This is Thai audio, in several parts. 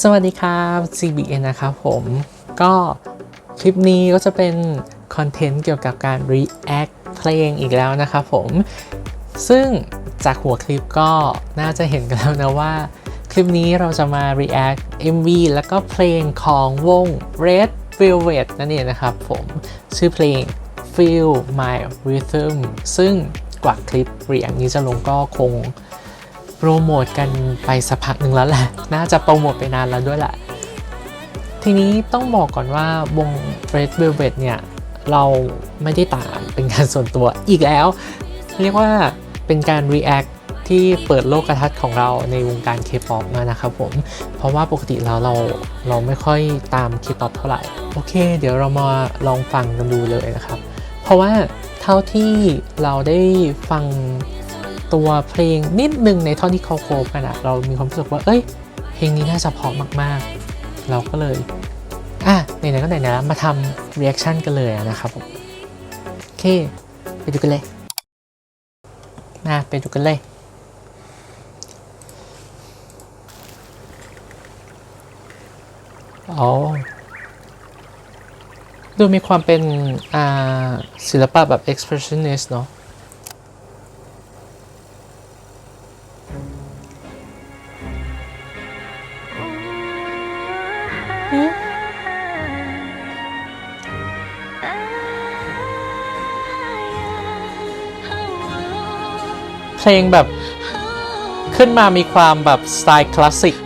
สวัสดีครับ CBN นะครับผม ก็คลิปนี้ก็จะเป็นคอนเทนต์เกี่ยวกับการ react เพลงอีกแล้วนะครับผม ซึ่งจากหัวคลิปก็น่าจะเห็นกันแล้วนะว่า คลิปนี้เราจะมา react MV แล้วก็เพลงของวง Red Velvet นั่นเองนะครับผม ชื่อเพลง Feel My Rhythm ซึ่งกว่าคลิป react นี้จะลงก็คง โปรโมทกันไปสักพักหนึ่งแล้วแหละ น่าจะโปรโมทไปนานแล้วด้วยแหละ ทีนี้ต้องบอกก่อนว่าวง Red Velvet เนี่ย เราไม่ได้ตามเป็นการส่วนตัวอีกแล้ว เรียกว่าเป็นการ react ที่เปิดโลกทัศน์ของเราในวงการ K-pop มานะครับผม เพราะว่าปกติแล้วเราเราไม่ค่อยตาม K-pop เท่าไหร่ โอเค เดี๋ยวเรามาลองฟังกันดูเลยนะครับ เพราะว่าเท่าที่เราได้ฟัง ตัวเพลงนิดนึงในท่อนที่เขาโคฟกันอะเรามีความรู้สึกว่าเอ้ยเพลงนี้น่าจะเพาะมากๆ เราก็เลยอะไหนๆก็ไหนๆแล้วมาทำ reaction กันเลยนะครับผมโอเค ไปดูกันเลยนะไปดูกันเลยอ๋อดูมีความเป็นศิลปะแบบ expressionist เนอะ เพลงแบบขึ้นมามีความแบบสไตล์คลาสสิก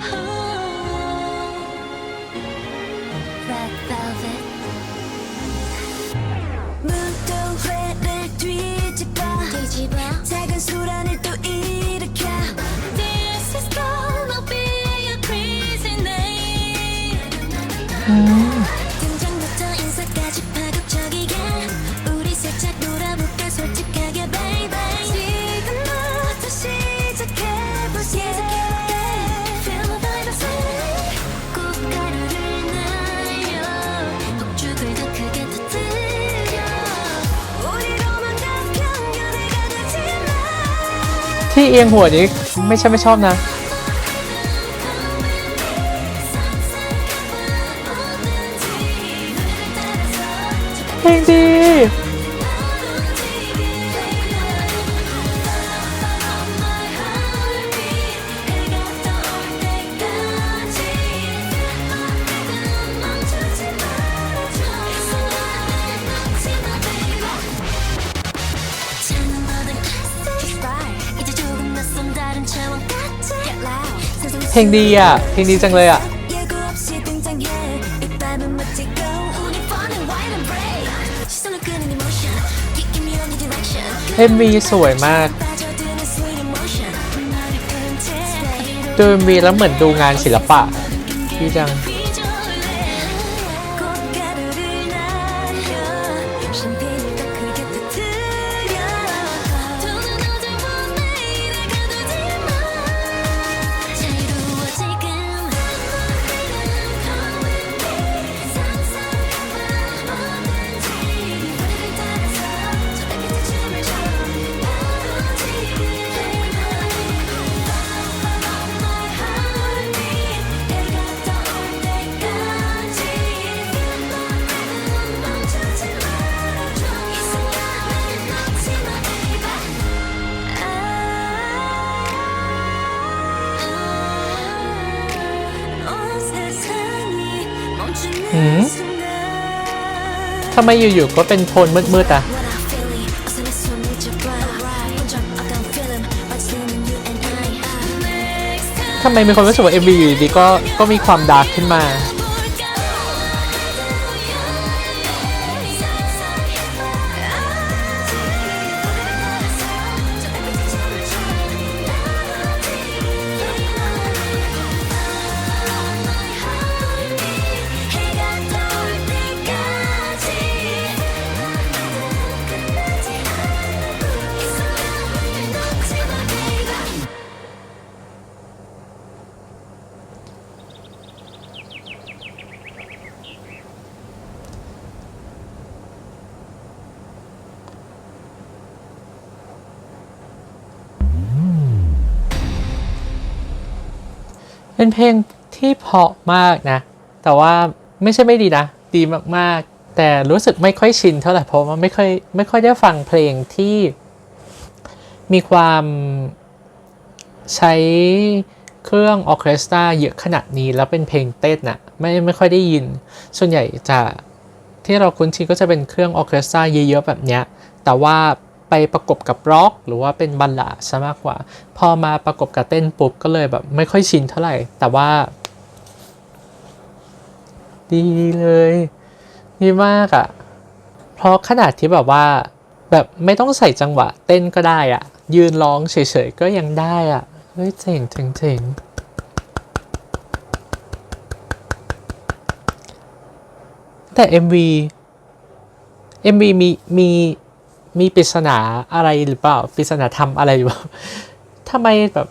ที่เอียงหัวนี้ไม่ใช่ไม่ชอบนะ เพลงดี พลงดีอะ เพลงดีจังเลยอะ เอ็มวีสวยมากดูมวีแล้วเหมือนดูงานศิลปะดีจัง ทำไมอยู่ๆก็เป็นโทนมืดๆอะทำไมมีคนรู้สึกว่า MV อยู่ดีก็ก็มีความดาร์กขึ้นมา เป็นเพลงที่เพาะมากนะ แต่ว่าไม่ใช่ไม่ดีนะ ดีมากๆ แต่รู้สึกไม่ค่อยชินเท่าไหร่เพราะว่าไม่ค่อยไม่ค่อยได้ฟังเพลงที่มีความใช้เครื่องออเคสตราเยอะขนาดนี้แล้วเป็นเพลงเต้นน่ะไม่ไม่ค่อยได้ยิน ส่วนใหญ่จะที่เราคุ้นชินก็จะเป็นเครื่องออเคสตราเยอะๆแบบเนี้ย แต่ว่า ไปประกบกับร็อก หรือว่าเป็นบัลลาซะมากกว่า พอมาประกบกับเต้นปุ๊บก็เลยแบบไม่ค่อยชินเท่าไหร่ แต่ว่า ดีเลยดีมากอะ่ะ เพราะขนาดที่แบบว่า แบบไม่ต้องใส่จังหวะ เต้นก็ได้อะ่ะ ยืนร้องเฉยๆก็ยังได้อะ่ะเฮ้ยเจ๋งเจ๋งเจ๋งแต่ MV MV มีมี มีปริศนาอะไรหรือเปล่าปริศนาธรรมอะไรหรือเปล่าทำไมแบบ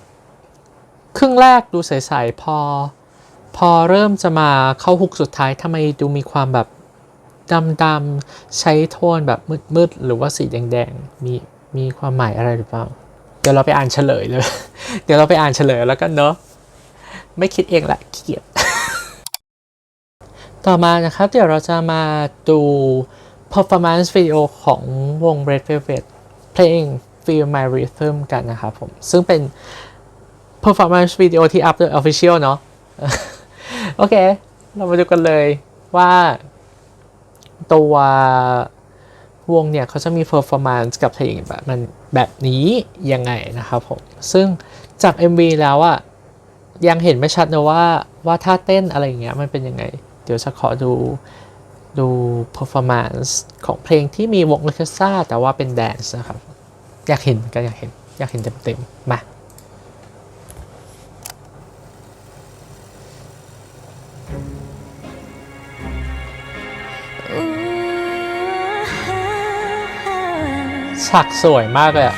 ครึ่งแรกดูใสๆพอ พอเริ่มจะมาเข้าฮุกสุดท้ายทำไมดูมีความแบบดำๆใช้โทนแบบมืดๆหรือว่าสีแดงๆมีมีความหมายอะไรหรือเปล่า เดี๋ยวเราไปอ่านเฉลยเลย เดี๋ยวเราไปอ่านเฉลยแล้วกันเนาะไม่คิดเองแหละเกียจต่อมานะครับ เดี๋ยวเราจะมาดู performance video ของวง Red Velvet เพลง Feel My Rhythm กันนะครับผม ซึ่งเป็น performance video ที่ up โดย official เนาะโอเค เรามาดูกันเลยว่าตัววงเนี่ยเขาจะมี performance กับเพลงแบบมันแบบนี้ยังไงนะครับผม ซึ่งจาก MV แล้วอะยังเห็นไม่ชัดนะว่าว่าท่าเต้นอะไรอย่างเงี้ยมันเป็นยังไง เดี๋ยวจะขอดู ดู performance ของเพลงที่มีวงออร์เคสตราแต่ว่าเป็นแดนซ์นะครับ อยากเห็นเหมือนกันอยากเห็น อยากเห็นเต็มๆ มาฉากสวยมากเลยอะ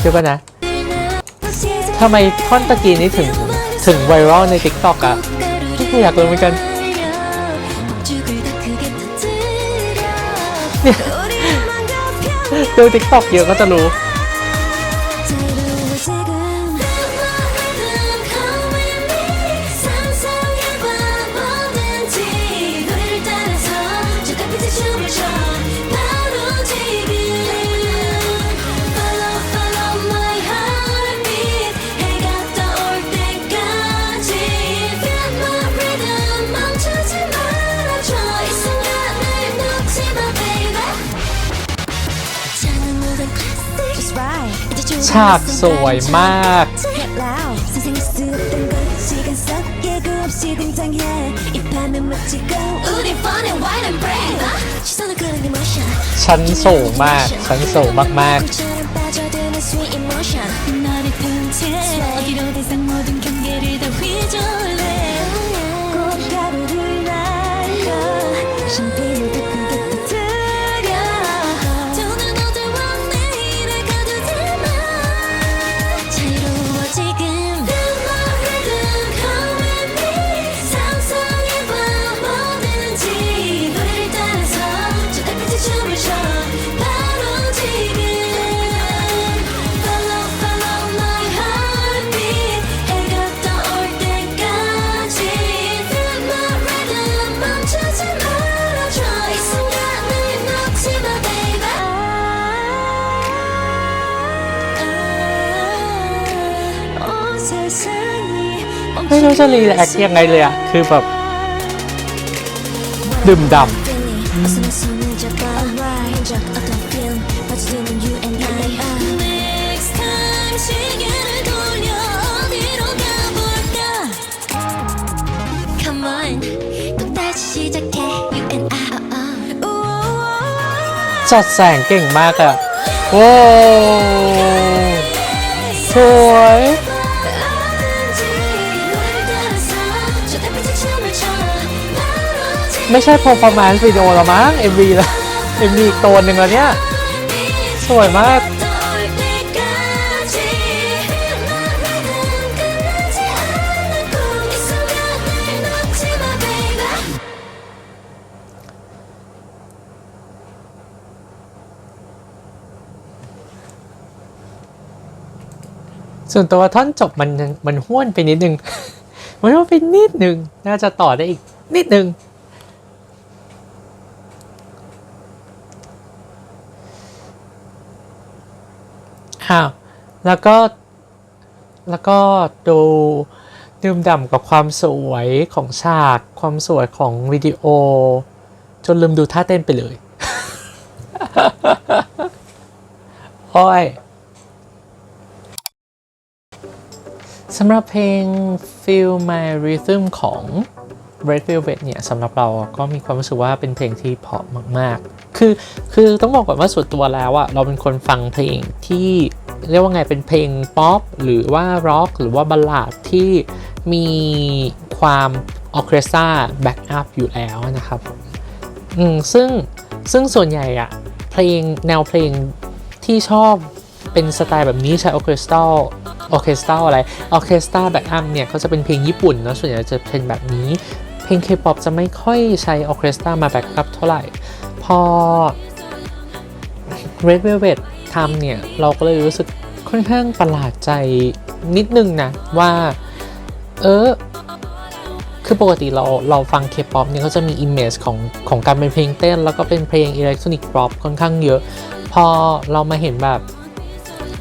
เดี๋ยวกันนะทำไมท่อนตะกี้นี้ถึงถึงไวรัลในทิกกอกอะที่กูอยากรู้เหมือนกันเนี่ยดู TikTok เยอะก็จะรู้ ฉากสวยมาก ชั้นสูงมาก ชั้นสูงมาก ๆ ฉันเป็น รู้จะรีแอคยังไงเลยอะคือแบบดื่มดำจัดแสงเก่งมากอะโอ้สวย ไม่ใช่ performance วิดีโอแล้วมั้ง MV แล้ว MV อีกตัวหนึ่งแล้วเนี่ย สวยมาก ส่วนตัวท่อนจบมันมันห้วนไปนิดนึง มันห้วนไปนิดนึง น่าจะต่อได้อีกนิดนึง อ้าวแล้วก็แล้วก็ดูดื่มด่ำกับความสวยของฉาก ความสวยของวิดีโอ จนลืมดูท่าเต้นไปเลยโอ้ยสำหรับเพลง Feel My Rhythm ของ Red Velvet เนี่ยสำหรับเราก็มีความรู้สึกว่าเป็นเพลงที่เพาะมาก ๆ คือคือต้องบอกก่อนว่าส่วนตัวแล้วอะเราเป็นคนฟังเพลงที่ เรียกว่าไงเป็นเพลงป๊อปหรือว่าร็อกหรือว่าบัลลาดที่มีความออเคสตราแบ็กอัพอยู่แล้วนะครับอืมซึ่งซึ่งส่วนใหญ่อะเพลงแนวเพลงที่ชอบเป็นสไตล์แบบนี้ใช้ออเคสตราออเคสตราอะไรออเคสตราแบ็กอัพเนี่ยเขาจะเป็นเพลงญี่ปุ่นเนอะส่วนใหญ่จะเป็นแบบนี้ เพลง K-POP จะไม่ค่อยใช้ออเคสตรามาแบ็กอัพเท่าไหร่ พอ Red Velvet ทำเนี่ย เราก็เลยรู้สึกค่อนข้างประหลาดใจนิดนึงนะว่า เออคือปกติเราเราฟัง K-POP เนี่ยเขาจะมี image ของของการเป็นเพลงเต้น แล้วก็เป็นเพลงอิเล็กทรอนิกส์ป๊อปค่อนข้างเยอะ พอเรามาเห็นแบบ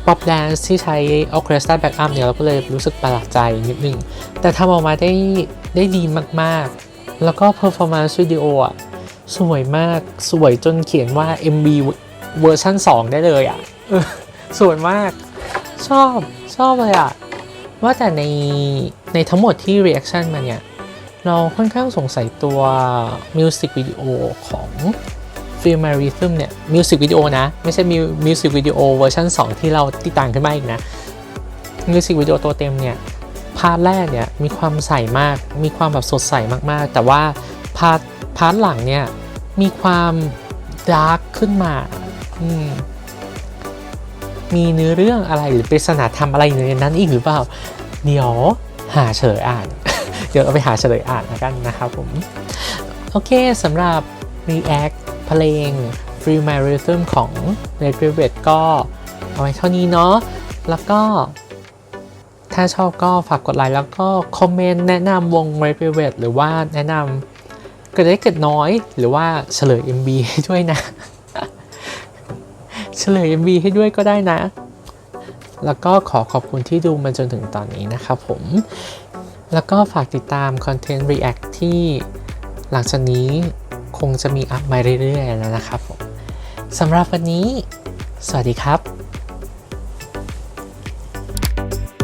ป๊อปแดนซ์ที่ใช้ออเคสตราแบ็กอัพเนี่ยเราก็เลยรู้สึกประหลาดใจนิดนึง แต่ทำออกมาได้ได้ดีมากๆ แล้วก็เพอร์ฟอร์แมนซ์วิดีโออะ สวยมากสวยจนเขียนว่า MV เวอร์ชัน2 ได้เลยอะสวยมาก ชอบชอบเลยอะ ว่าแต่ในในทั้งหมดที่ reaction มาเนี่ย เราค่อนข้างสงสัยตัวมิวสิกวิดีโอของฟิลมาริทึมเนี่ยมิวสิกวิดีโอนะ ไม่ใช่มิวสิกวิดีโอเวอร์ชัน2 ที่เราติดตามขึ้นมาอีกนะมิวสิกวิดีโอตัวเต็มเนี่ย พาร์ทแรกเนี่ย มีความใสมาก มีความแบบสดใสมากๆ แต่ว่าพาร์ทพาร์ทหลังเนี่ย มีความดาร์กขึ้นมา มีเนื้อเรื่องอะไรหรือปริศนาธรรมอะไรอยู่ในนั้นอีกหรือเปล่า เดี๋ยวหาเฉลยอ่าน เดี๋ยวเราไปหาเฉลยอ่านกันนะครับผม โอเคสำหรับ React เพลง Free My Rhythm ของ Red Velvet ก็เอาไว้เท่านี้เนาะ แล้วก็ ถ้าชอบก็ฝากกดไลค์แล้วก็คอมเมนต์แนะนำวง Red Velvet หรือว่าแนะนำเกิดได้เกิดน้อย หรือว่าเฉลย MV ให้ด้วยนะ ลย MV ให้ด้วยก็ได้นะ แล้วก็ขอขอบคุณที่ดูมาจนถึงตอนนี้นะครับผม แล้วก็ฝากติดตามคอนเทนต์ React ที่หลังจากนี้คงจะมีอัพมาเรื่อยๆแล้วนะครับผมสำหรับวันนี้ สวัสดีครับ